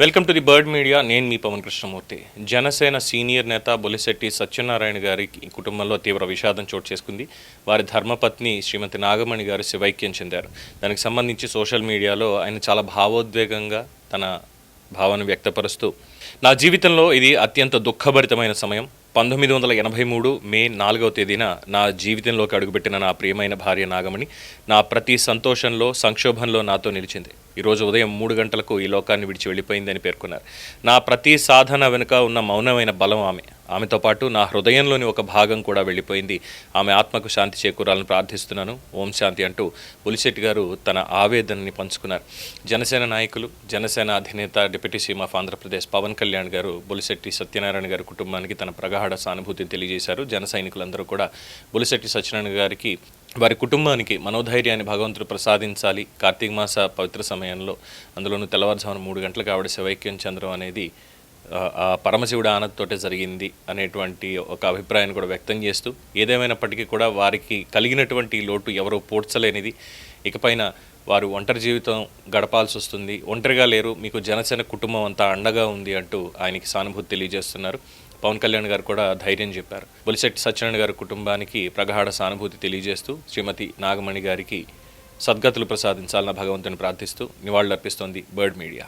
Welcome to the bird media నేను మీ Pawan Krishnamurthy. Janasena senior నేత బొలిశెట్టి సత్యనారాయణ గారి కుటుంబంలో తీవ్ర విషాదం చోటు చేసుకుంది. వారి ధర్మపత్ని శ్రీమతి నాగమణి గారు శివైక్యం చెందారు. దానికి సంబంధించి సోషల్ మీడియాలో ఆయన చాలా భావోద్వేగంగా తన భావన వ్యక్తపరుస్తూ నా జీవితంలో ఇది అత్యంత దుఃఖభరితమైన సమయం. పంతొమ్మిది వందల ఎనభై మూడు మే నాలుగవ తేదీన నా జీవితంలోకి అడుగుపెట్టిన నా ప్రియమైన భార్య నాగమణి నా ప్రతి సంతోషంలో సంక్షోభంలో నాతో నిలిచింది. ఈరోజు ఉదయం మూడు గంటలకు ఈ లోకాన్ని విడిచి వెళ్ళిపోయిందని పేర్కొన్నారు. నా ప్రతి సాధన వెనుక ఉన్న మౌనమైన బలం ఆమె. ఆమెతో పాటు నా హృదయంలోని ఒక భాగం కూడా వెళ్ళిపోయింది. ఆమె ఆత్మకు శాంతి చేకూరాలని ప్రార్థిస్తున్నాను. ఓం శాంతి అంటూ పులిశెట్టి గారు తన ఆవేదనని పంచుకున్నారు. జనసేన నాయకులు జనసేన అధినేత deputy CM of Andhra Pradesh Pawan Kalyan garu Bulisetty Satyanarayana గారి కుటుంబానికి తన ప్రగాఢ సానుభూతిని తెలియజేశారు. జన సైనికులందరూ కూడా బులిశెట్టి సత్యనారాయణ గారికి వారి కుటుంబానికి మనోధైర్యాన్ని భగవంతుడు ప్రసాదించాలి. కార్తీక మాస పవిత్ర సమయంలో అందులోనూ తెల్లవారుజామున మూడు గంటలకు ఆవిడ శివైక్యం చంద్రం అనేది ఆ, పరమశివుడు ఆనందతోటే జరిగింది అనేటువంటి ఒక అభిప్రాయాన్ని కూడా వ్యక్తం చేస్తూ ఏదేమైనప్పటికీ కూడా వారికి కలిగినటువంటి లోటు ఎవరో పోడ్చలేనిది. ఇకపైన వారు ఒంటరి జీవితం గడపాల్సి వస్తుంది. ఒంటరిగా లేరు. మీకు జనసేన కుటుంబం అంతా అండగా ఉంది అంటూ ఆయనకి సానుభూతి తెలియజేస్తున్నారు. పవన్ కళ్యాణ్ గారు కూడా ధైర్యం చెప్పారు. బొలిశెట్టి సత్యనారాయణ గారి కుటుంబానికి ప్రగాఢ సానుభూతి తెలియజేస్తూ శ్రీమతి నాగమణి గారికి సద్గతులు ప్రసాదించాలన్న భగవంతుని ప్రార్థిస్తూ నివాళులర్పిస్తోంది బర్డ్ మీడియా.